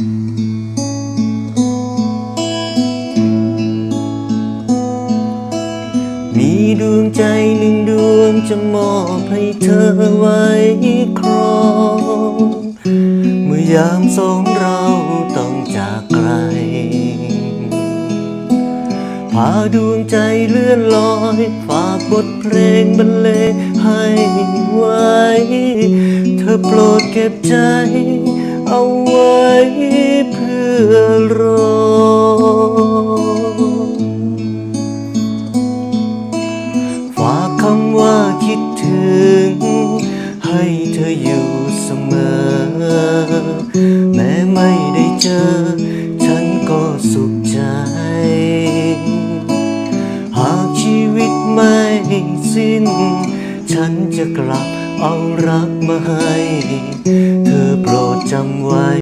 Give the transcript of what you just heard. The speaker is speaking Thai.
มีดวงใจหนึ่งดวงจะมอบให้เธอไว้ครอง เมื่อยามสองเราต้องจากไกล พาดวงใจเลื่อนลอย ฝากบทเพลงบรรเลงให้ไว้ เธอโปรดเก็บใจเอาไว้ เพื่อรอ ฝากคำว่าคิดถึง ให้เธออยู่เสมอ แม้ไม่ได้เจอ ฉันก็สุขใจ หากชีวิตไม่สิ้น ฉันจะกลับเอารักมาให้